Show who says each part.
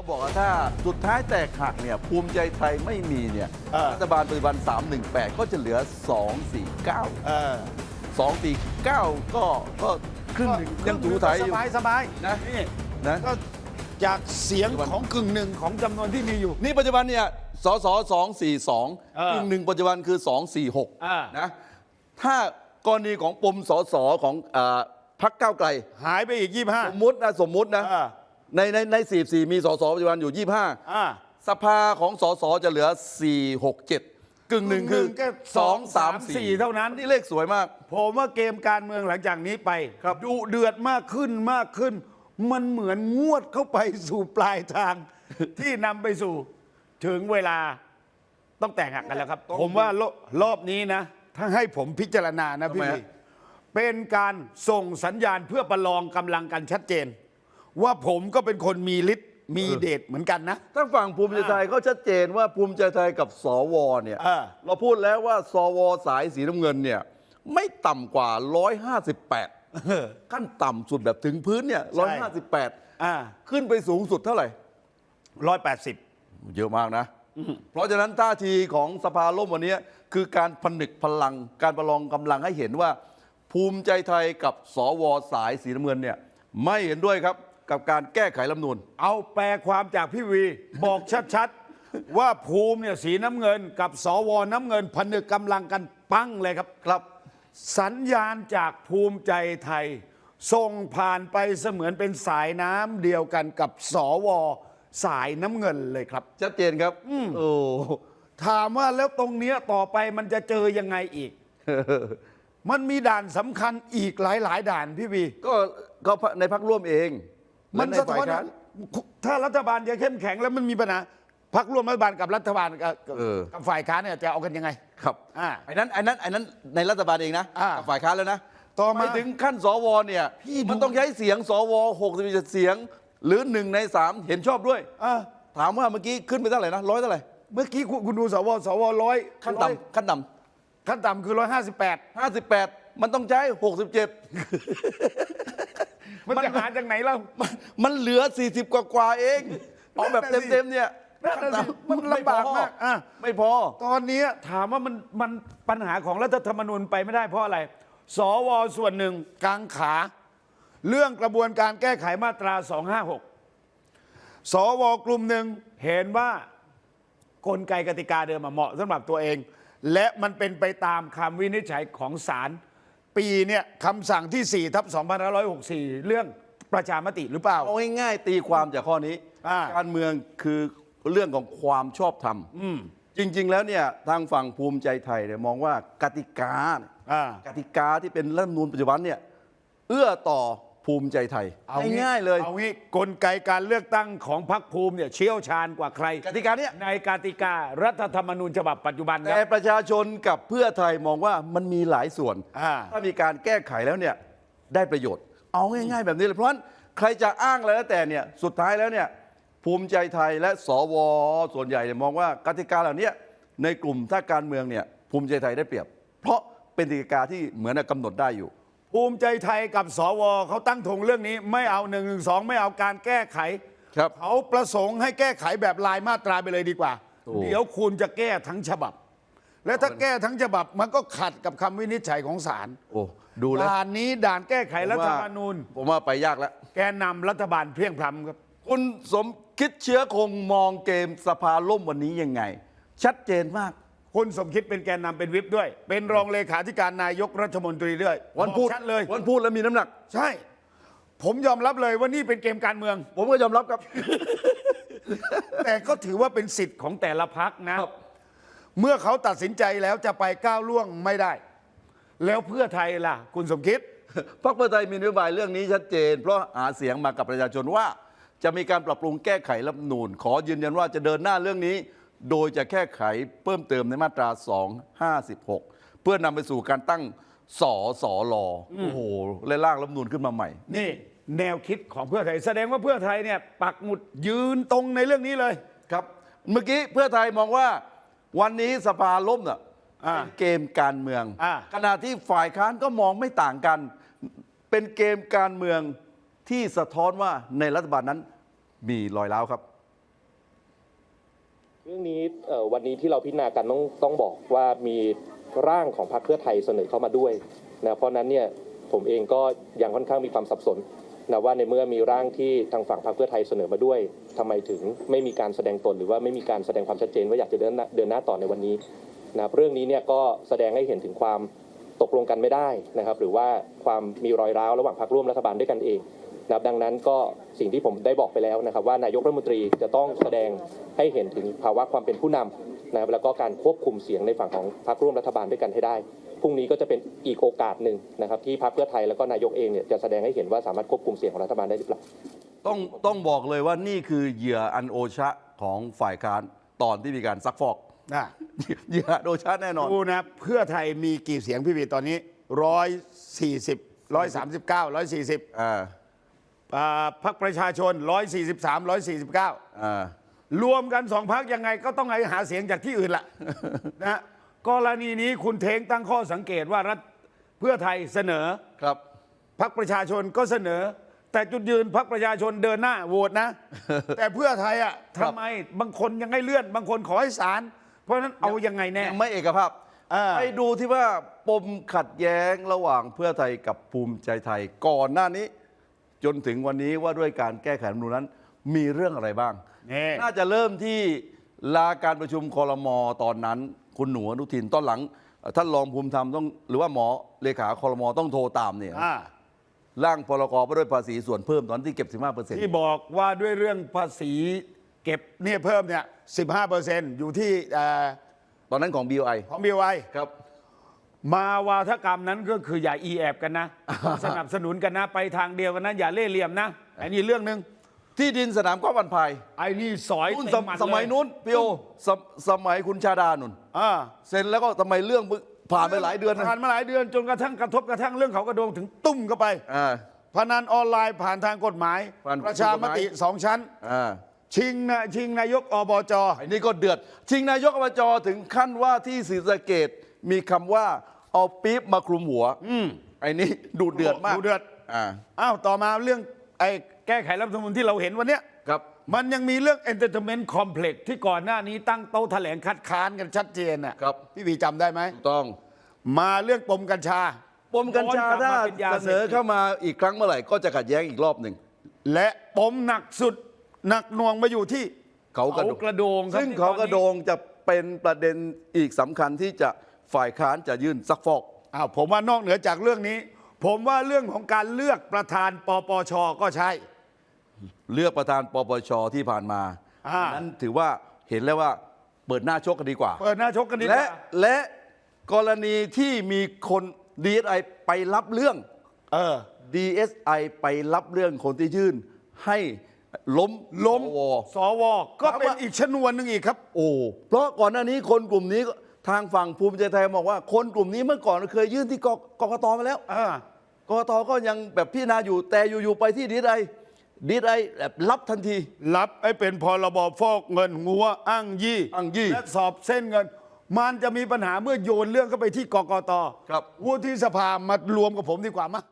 Speaker 1: ก็บอกว่าถ้าสุดท้ายแตกหักเนี่ยภูมิใจไทยไม่มีเนี่ย
Speaker 2: เออ
Speaker 1: รัฐบาลปัจจุบัน 318 ก็จะเหลือ 249
Speaker 2: เออ
Speaker 1: 249 ก็ก็ครึ่งหนึ่งยังถูไทยอยู่
Speaker 2: สบายสบาย
Speaker 1: นะ
Speaker 2: นี่
Speaker 1: นะ
Speaker 2: ก็จากเสียง
Speaker 1: ปัจจุบัน
Speaker 2: ของกึ่งหนึ่งของจำนวนที่มีอยู่
Speaker 1: นี่ปัจจุบันเนี่ยสส242
Speaker 2: เออ
Speaker 1: ครึ่งหนึ่งปัจจุบันคือ
Speaker 2: อ่า
Speaker 1: 246นะ ถ้ากรณีของปมสสของอ่าพักก้าวไกล
Speaker 2: หายไปอีก25
Speaker 1: สมมุตินะสมมุตินะ
Speaker 2: อ่า
Speaker 1: ในในใน44มีสสปัจจุบันอยู่25
Speaker 2: อ่า
Speaker 1: สภาของสสจะเหลือ4 6 7กึ่งหนึ่งคือ
Speaker 2: แค่
Speaker 1: 2 3 4
Speaker 2: เท่านั้น
Speaker 1: นี่เลขสวยมาก
Speaker 2: ผมว่าเกมการเมืองหลังจากนี้ไป
Speaker 1: ครับ
Speaker 2: ดุเดือดมากขึ้นมากขึ้น มันเหมือนงวดเข้าไปสู่ปลายทาง ที่นำไปสู่ ถึงเวลาต้องแตกหักกันแล้วครับผมว่ารอบรอบนี้นะ ถ้าให้ผมพิจารณานะพี่
Speaker 1: ทำไม
Speaker 2: วี
Speaker 1: ฮะ
Speaker 2: เป็นการส่งสัญญาณเพื่อประลองกำลังกันชัดเจน ว่าผมก็เป็นคนมีฤทธิ์มีเดชเหมือนกันนะ
Speaker 1: ถ้าฝั่งภูมิใจไทยก็ชัดเจนว่าภูมิใจไทยกับสวเนี่ย
Speaker 2: เออ
Speaker 1: เราพูดแล้วว่าสวสายสีน้ำเงินเนี่ยไม่ต่ำกว่า 158 ขั้นต่ำสุดแบบถึงพื้นเนี่ย
Speaker 2: ใช่
Speaker 1: 158
Speaker 2: อ่า
Speaker 1: ขึ้นไปสูงสุดเท่าไหร่
Speaker 2: ร้อยแปดสิบ
Speaker 1: เยอะมากนะ เพราะฉะนั้นท่าทีของสภาล่มวันนี้คือการผนึกพลัง การประลองกำลังให้เห็นว่า ภูมิใจไทยกับสวสายสีน้ำเงินเนี่ยไม่เห็นด้วยครับ กับการแก้ไขรัฐธรรมนูญ
Speaker 2: เอาแปลความจากพี่วี บอกชัดๆ ว่าภูมิเนี่ยสีน้ำเงินกับสวน้ำเงินผนึกกำลังกันปั้งเลยครับ
Speaker 1: ครับ
Speaker 2: สัญญาณจากภูมิใจไทย ส่งผ่านไปเสมือนเป็นสายน้ำเดียวกันกับสวสายน้ำเงินเลยครับ
Speaker 1: ชัดเจนครับโอ้
Speaker 2: ถามว่าแล้วตรงเนี้ยต่อไปมันจะเจอยังไงอีก มันมีด่านสำคัญอีกหลาย ๆ ด่านพี่วี
Speaker 1: ก็ก็ในพักร่วมเอง
Speaker 2: มัน
Speaker 1: และ
Speaker 2: สะ
Speaker 1: ใฝ่า
Speaker 2: ท้อยน
Speaker 1: ค้า
Speaker 2: ถ้ารัฐบาลจะเข้มแข็งแล้วมันมีปัญหาพักร่วมรัฐบาลกับรัฐบาลกับ
Speaker 1: เออ
Speaker 2: กับฝ่ายค้านเนี่ยจะเอากันยังไง
Speaker 1: ครับ
Speaker 2: อ่า
Speaker 1: ไอ้นั้นไอ้นั้นไอ้นั้นในรัฐบาลเองนะ
Speaker 2: อ่า
Speaker 1: กับฝ่ายค้านแล้วนะ
Speaker 2: ต่อมา
Speaker 1: ไปถึงขั้นสวเนี่ยมันต้องใช้เสียงสว67เสียง หรือหนึ่งในสามเห็นชอบด้วย
Speaker 2: อ่า
Speaker 1: ถามว่าเมื่อกี้ขึ้นไปเท่าไหร่นะร้อยเท่าไหร่
Speaker 2: เมื่อกี้คุณคุณดูสวสวร้อย
Speaker 1: ขั้นต่ำขั้นต่
Speaker 2: ขั้นต่ำคือร้อยห้าสิบแปดำ
Speaker 1: ห้าสิบแปดมันต้องใช้หกสิบเจ็ด
Speaker 2: มันจะหาจากไหนเล่า
Speaker 1: มันเหลือ 40 กว่ากว่าๆเองเอาแบบ
Speaker 2: นั่นน่ะสิ
Speaker 1: เต็มๆเนี่ย
Speaker 2: นั่นน่ะสิมันลำบากมากอะ
Speaker 1: ไม่พอ
Speaker 2: ตอนนี้ถามว่ามันมันปัญหาของรัฐธรรมนูญไปไม่ได้เพราะอะไร สวส่วนหนึ่งกางขา เรื่องกระบวนการแก้ไขมาตรา 256 สวกลุ่มหนึ่งเห็นว่ากลไกกติกาเดิมอะเหมาะสำหรับตัวเอง และมันเป็นไปตามคำวินิจฉัยของศาล ปีเนี่ยคำสั่งที่ 4 ทับ 2564 เรื่องประชามติหรือเปล่า
Speaker 1: เอาง่ายๆตีความจากข้อนี้
Speaker 2: อ่า
Speaker 1: การเมืองคือเรื่องของความชอบธรรมจริง ๆ แล้วเนี่ยทางฝั่งภูมิใจไทยเนี่ยมองว่ากติกาเนี่ย
Speaker 2: อ่า
Speaker 1: กติกาที่เป็นรัฐธรรมนูญปัจจุบันเนี่ยเอื้อต่อ ภูมิใจไทย
Speaker 2: เอางี้
Speaker 1: ง่ายๆเลย
Speaker 2: เอางี้กลไกการเลือกตั้งของพรรคภูมิเนี่ยเชี่ยวชาญกว่าใคร
Speaker 1: กติกาเนี่ย
Speaker 2: ในกติการัฐธรรมนูญฉบับปัจจุบันค
Speaker 1: แต่
Speaker 2: รับ
Speaker 1: ประชาชนกับเพื่อไทยมองว่ามันมีหลายส่วน
Speaker 2: อ่า
Speaker 1: ถ้ามีการแก้ไขแล้วเนี่ยได้ประโยชน์ เอาง่ายๆแบบนี้เลย เพราะฉะนั้นใครจะอ้างอะไรแล้วแต่เนี่ยสุดท้ายแล้วเนี่ยภูมิใจไทยและสวส่วนใหญ่เนี่ยมองว่ากติกาเหล่านี้ในกลุ่มถ้าการเมืองเนี่ยภูมิใจไทยได้เปรียบ เพราะเป็นกติกาที่เหมือนกับกำหนดได้อยู่
Speaker 2: ภูมิใจไทยกับสวเขาตั้งธงเรื่องนี้ ไม่เอาหนึ่งหนึ่งสองไม่เอาการแก้ไข
Speaker 1: ครับ
Speaker 2: เขาประสงค์ให้แก้ไขแบบลายมาตราไปเลยดีกว่า
Speaker 1: โอ้
Speaker 2: เดี๋ยวคุณจะแก้ทั้งฉบับ และถ้าแก้ทั้งฉบับมันก็ขัดกับคำวินิจฉัยของศาล
Speaker 1: โอ้ดูแล้ว
Speaker 2: ด่านนี้ด่านแก้ไขรัฐธรรมนูญ
Speaker 1: ผมว่าไปยากแล้ว
Speaker 2: แกนนำรัฐบาลเพลียงพล้ำครับ
Speaker 1: คุณสมคิดเชื้อคงมองเกมสภาล่มวันนี้ยังไง ชัดเจนมาก
Speaker 2: คุณสมคิดเป็นแกนนำเป็นวิปด้วย เป็นรองเลขาธิการนายกรัฐมนตรีด้วย
Speaker 1: วันพูด
Speaker 2: บอกชัดเลย
Speaker 1: วันพูดแล้วมีน้ำหนัก
Speaker 2: ใช่ ผมยอมรับเลยว่านี่เป็นเกมการเมือง
Speaker 1: ผมก็ยอมรับครับ
Speaker 2: แต่ก็ถือว่าเป็นสิทธิ์ของแต่ละพักนะเมื่อเขาตัดสินใจแล้วจะไปก้าวล่วงไม่ได้ แล้วเพื่อไทยล่ะ คุณสมคิด
Speaker 1: พรรคเพื่อไทยมีนโยบายเรื่องนี้ชัดเจน เพราะหาเสียงมากับประชาชนว่า จะมีการปรับปรุงแก้ไขรัฐธรรมนูญขอยืนยันว่าจะเดินหน้าเรื่องนี้ โดยจะแก้ไขเพิ่มเติมในมาตรา 256 เพื่อนำไปสู่การตั้งสอสอรอโอ้โหและร่างรัฐธรรมนูญขึ้นมาใหม่
Speaker 2: นี่แนวคิดของเพื่อไทย แสดงว่าเพื่อไทยเนี่ยปักหมุดยืนตรงในเรื่องนี้เลย
Speaker 1: ครับ เมื่อกี้เพื่อไทยมองว่าวันนี้สภาล่มน่ะ
Speaker 2: อ่า
Speaker 1: เป็นเกมการเมือง
Speaker 2: อ่า
Speaker 1: ขณะที่ฝ่ายค้านก็มองไม่ต่างกัน เป็นเกมการเมืองที่สะท้อนว่าในรัฐบาลนั้นมีรอยร้าวครับ
Speaker 3: รื่องนี้วันนี้ที่เราพิจารณากันต้องต้องบอกว่ามีร่างของพรรคเพื่อไทยเสนอเข้ามาด้วยนะเพราะนั้นเนี่ยผมเองก็ยังค่อนข้างมีความสับสนนะว่าในเมื่อมีร่างที่ทางฝั่งพรรคเพื่อไทยเสนอมาด้วยทำไมถึงไม่มีการแสดงตนหรือว่าไม่มีการแสดงความชัดเจนว่าอยากจะเดินน้าเดินหน้าต่อในวันนี้นะเรื่องนี้เนี่ยก็แสดงให้เห็นถึงความตกลงกันไม่ได้นะครับ หรือว่าความมีรอยร้าวระหว่างพรรคร่วมรัฐบาลด้วยกันเอง นะครับดังนั้นก็สิ่งที่ผมได้บอกไปแล้วนะครับ ว่านายกรัฐมนตรีจะต้องแสดงให้เห็นถึงภาวะความเป็นผู้นำนะครับแล้วก็การควบคุมเสียงในฝั่งของพรรคร่วมรัฐบาลด้วยกันให้ได้พรุ่งนี้ก็จะเป็นอีกโอกาสหนึ่งนะครับที่พรรคเพื่อไทยแล้วก็นายกเองเนี่ยจะแสดงให้เห็นว่าสามารถควบคุมเสียงของรัฐบาลได้หรือเปล่า
Speaker 1: ต้องต้องบอกเลยว่านี่คือเหยื่ออันโอชะของฝ่ายค้านตอนที่มีการซักฟอก
Speaker 2: นะ
Speaker 1: เหยื่ออันโอชะแน่นอน
Speaker 2: ดูนะเพื่อไทยมีกี่เสียงพี่บีตอนนี้ร้อยสี่สิบร้อยสามสิบเก้าร้อยสี่สิบ
Speaker 1: อ่า
Speaker 2: พรรคประชาชนร้อยสี่สิบสามร้อยสี่สิบเก้า
Speaker 1: อ่า
Speaker 2: รวมกันสองพักยังไงก็ต้องหาเสียงจากที่อื่นละ นะกรณีนี้คุณเทงตั้งข้อสังเกตว่ารัฐเพื่อไทยเสนอ
Speaker 1: ครับ
Speaker 2: พรรคประชาชนก็เสนอ แต่จุดยืนพรรคประชาชนเดินหน้าโหวตนะ แต่เพื่อไทยอะ
Speaker 1: ครับ
Speaker 2: ทำไมบางคนยังให้เลื่อน บางคนขอให้ศาลเพราะฉะนั้นเอายังไงแน่
Speaker 1: ยังไม่เอกภาพ
Speaker 2: อ่า
Speaker 1: ไปดูที่ว่าปมขัดแย้งระหว่างเพื่อไทยกับภูมิใจไทยก่อนหน้านี้ จนถึงวันนี้ว่าด้วยการแก้ไขรัฐธรรมนูญนั้น มีเรื่องอะไรบ้าง
Speaker 2: นี่
Speaker 1: น่าจะเริ่มที่ลาการประชุมคอรมอตอนนั้น คุณหนูอนุทินตอนหลังเอ่อท่านรองภูมิธรรมต้องหรือว่าหมอเลขาคอรมอต้องโทรตามเนี่ย
Speaker 2: อ่า
Speaker 1: ร่างพรกว่าด้วยภาษีส่วนเพิ่มตอนที่เก็บ 15เปอร์เซ็นต์
Speaker 2: ที่บอกว่าด้วยเรื่องภาษีเก็บเนี่ยเพิ่มเนี่ย 15เปอร์เซ็นต์อยู่ที่เอ่อ
Speaker 1: ตอนนั้นของ BOI
Speaker 2: ของบีไว
Speaker 1: ครับ
Speaker 2: มาวาทกรรมนั้นก็คืออย่าอีแอบกันนะ สนับสนุนกันนะไปทางเดียวกันนะอย่าเล่ห์เหลี่ยมนะอันนี้เรื่องหนึ่ง
Speaker 1: ที่ดินสนามกอล์ฟบันพาย
Speaker 2: ไอ้นี่สอย
Speaker 1: นู่น
Speaker 2: เต็
Speaker 1: สม
Speaker 2: หด
Speaker 1: สมัย
Speaker 2: เล
Speaker 1: นู้นพี่โอสมสมัยคุณชาดานุน
Speaker 2: อ่า
Speaker 1: เซ็นแล้วก็ทำไมเรื่องมึงผ่านไปหลายเดือนนะ
Speaker 2: ผ่านมาหลายเดือนจนกระทั่งกระทบกระทั่งเรื่องเขากระโดงถึงตุ้มเข้าไป
Speaker 1: อ่า
Speaker 2: พนันออนไลน์ผ่านทางกฎหมาย
Speaker 1: ผ่าน
Speaker 2: ประชามติสองชั้น
Speaker 1: อ่า
Speaker 2: ชิงนะชิงนายกอบจ
Speaker 1: ไอ้นี่ก็เดือด ชิงนายกอบจถึงขั้นว่าที่ศรีสะเกด มีคำว่าเอาปี๊บมาคลุมหัว อืมไอ้นี่ดูเดือดมาก
Speaker 2: ดูเดือด
Speaker 1: อ่า
Speaker 2: อ้าวต่อมาเรื่องไอ้แก้ไขรัฐธรรมนูญที่เราเห็นวันเนี้ย
Speaker 1: ครับ
Speaker 2: มันยังมีเรื่อง Entertainment Complex ที่ก่อนหน้านี้ตั้งโต๊ะแถลงคัดค้านกันชัดเจนน่ะ
Speaker 1: ครับ
Speaker 2: พี่วีจำได้ไหม
Speaker 1: ถูกต้อง
Speaker 2: มาเรื่องปมกัญชา
Speaker 1: ปมกัญชา
Speaker 2: ย้อนกลับ
Speaker 1: ถ้า
Speaker 2: มาเป็นยา
Speaker 1: เสนอ
Speaker 2: สพติด
Speaker 1: เข้ามาอีกครั้งเมื่อไหร่ก็จะขัดแย้งอีกรอบหนึ่ง
Speaker 2: และปมหนักสุด หนักหน่วงมาอยู่ที่
Speaker 1: เขากระโดง
Speaker 2: กระโดงครับ
Speaker 1: ซึ่งเขากระโดงจะเป็นประเด็นอีกสำคัญที่จะ ฝ่ายค้านจะยื่นซักฟอก
Speaker 2: อ้าวผมว่านอกเหนือจากเรื่องนี้ ผมว่าเรื่องของการเลือกประธานปปชก็ใช่
Speaker 1: เลือกประธานปปชที่ผ่านมา
Speaker 2: อ่า
Speaker 1: นั้นถือว่าเห็นแล้วว่าเปิดหน้าชกกันดีกว่า
Speaker 2: เปิดหน้าชกกันดีก
Speaker 1: และ
Speaker 2: ว่า
Speaker 1: และกรณีที่มีคนดีเอสไอไปรับเรื่อง
Speaker 2: เออ
Speaker 1: DSI ไปรับเรื่องคนที่ยื่น ให้ล้ม
Speaker 2: ล้ม
Speaker 1: สว
Speaker 2: สวก็เป็น
Speaker 1: ถามว่า
Speaker 2: อีกชนวนหนึ่งอีกครับ
Speaker 1: โอ้ เพราะก่อนหน้านี้คนกลุ่มนี้ก็ ทางฝั่งภูมิใจไทยบอกว่า คนกลุ่มนี้เมื่อก่อนเคยยื่นที่กกกตมาแล้ว
Speaker 2: เออ
Speaker 1: กกตก็ยังแบบพิจารณาอยู่แต่อยู่ ๆ ไปที่ดีไอดีไอแบบรับทันที
Speaker 2: รับไอ้เป็นพรบฟอกเงินงัวอ้างยี่
Speaker 1: อ้างยี่
Speaker 2: และสอบเส้นเงิน มันจะมีปัญหาเมื่อโยนเรื่องเข้าไปที่กกต
Speaker 1: ครับ
Speaker 2: วุฒิสภามารวมกับผมดีกว่ามะ